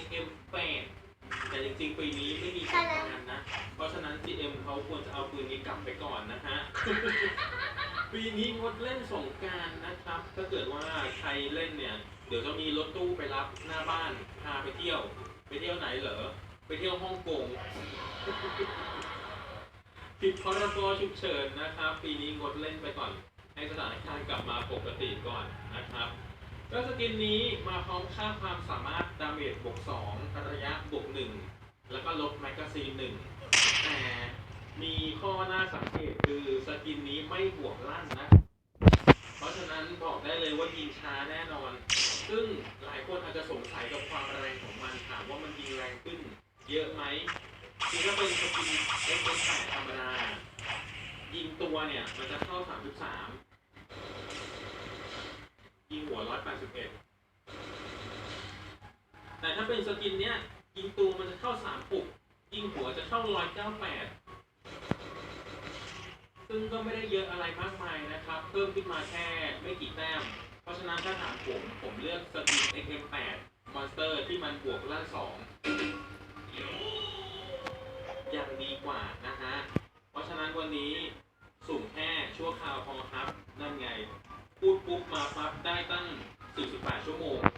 XM8 แต่จริงๆปีนี้ไม่มีสงกรารนะ เพราะฉะนั้น GM เขาควรจะเอาปืนนี้กลับไปก่อนนะฮะ ปีนี้งดเล่นสงกรารนะครับ ถ้าเกิดว่าใครเล่นเนี่ย เดี๋ยวจะมีรถตู้ไปรับหน้าบ้าน พาไปเที่ยว ไปเที่ยวไหนเหรอ ไปเที่ยวฮ่องกงผิดพรกฉุกเฉินนะครับ ปีนี้งดเล่นไปก่อน ให้สถานการณ์กลับมาปกติก่อนนะครับ ก็สกินนี้มาพร้อมค่าความสามารถดาเมจบวก2ระยะบวก1แล้วก็ลบแมกกาซีน1แต่มีข้อน่าสังเกตคือสกินนี้ไม่บวกลั่นนะ เพราะฉะนั้นบอกได้เลยว่ายิงช้าแน่นอน ซึ่งหลายคนอาจจะสงสัยกับความแรงของมันถามว่ามันยิงแรงขึ้น เยอะไหมคือถ้าเป็นสกินเอ็กซ์แปดธรรมดายิงตัวเนี่ยมันจะเข้า 33 ยิงหัว181แต่ถ้าเป็นสกินเนี้ยยิงตัวมันจะเข้า3ปุกยิงหัวจะเข้า198ซึ่งก็ไม่ได้เยอะอะไรมากมายนะครับ เพิ่มขึ้นมาแค่ไม่กี่แต้ม เพราะฉะนั้นถ้าถามผมผมเลือกสกิน XM8 มอนสเตอร์ที่มันบวกล่างสองยังดีกว่านะฮะ เพราะฉะนั้นวันนี้สูงแค่ชั่วคราวพอครับ ได้ตั้ง 48 ชั่วโมง